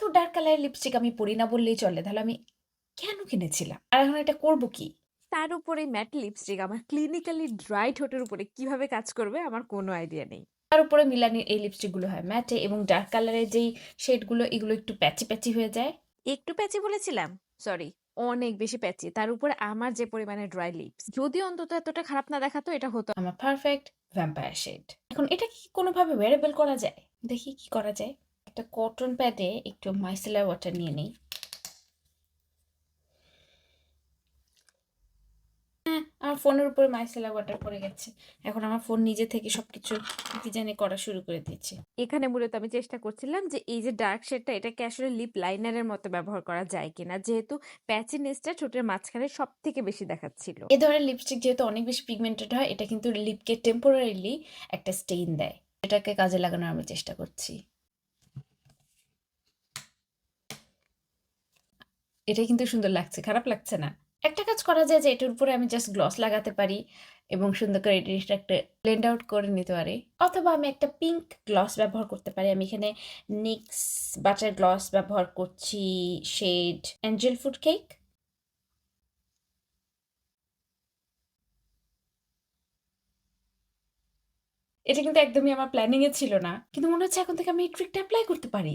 এত ডার্ক কালারের লিপস্টিক আমি পরি না বললেই চলে তাহলে আমি কেন কিনেছিলাম? আর এখন এটা করব কি? তার উপরে ম্যাট লিপস্টিক আমার ক্লিনিক্যালি ড্রাই ঠোঁটের উপরে কীভাবে কাজ করবে আমার কোনো আইডিয়া নেই। তার উপরে মিলানির এই লিপস্টিকগুলো হয় ম্যাটে এবং ডার্ক কালারের যেই শেডগুলো এগুলো একটু প্যাচি প্যাচি হয়ে যায়। একটু প্যাচি বলেছিলাম? সরি অনেক বেশি প্যাচি তার উপরে আমার যে পরিমাণে ড্রাই লিপস যদি অন্তত এতটা খারাপ না দেখাতো এটা হতো। আমার পারফেক্ট ভ্যাম্পায়ার শেড এখন এটা কি কোনোভাবে ওয়ারেবল করা যায়? দেখি কি করা যায়। একটা কটন প্যাডে একটু মাইসেলার ওয়াটার নিয়ে নিই। হ্যাঁ আমার ফোনের উপরে মাইসেলার ওয়াটার পড়ে গেছে। এখন আমার ফোন নিজে থেকে সবকিছু কি জানি করা শুরু করে দিয়েছে। এখানে মূলত আমি চেষ্টা করছিলাম যে এই যে ডার্ক শেডটা এটাকে আসলে লিপ লাইনারের মতো ব্যবহার করা যায় কিনা। যেহেতু প্যাচিনেসটা ঠোঁটের মাঝখানে সব থেকে বেশি দেখাচ্ছিল। এ ধরনের লিপস্টিক যেহেতু অনেক বেশি পিগমেন্টেড হয় এটা কিন্তু লিপকে টেম্পোরারিলি একটা স্টেইন দেয়। এটাকে কাজে লাগানোর আমি চেষ্টা করছি। এটা কিন্তু সুন্দর লাগছে, খারাপ লাগছে না। একটা কাজ করা যায় যে, এটার উপরে আমি জাস্ট গ্লস লাগাতে পারি এবং সুন্দর করে এটিটা একটা ব্লেন্ড আউট করে নিতে পারি। অথবা আমি একটা পিঙ্ক গ্লস ব্যবহার করতে পারি। আমি এখানে নিক্স বাটার গ্লস ব্যবহার করছি শেড অ্যাঞ্জেল ফুড কেক এটা কিন্তু একদমই আমার প্ল্যানিং এ ছিল না। কিন্তু মনে হচ্ছে এখন থেকে আমি এই ট্রিকটা অ্যাপ্লাই করতে পারি।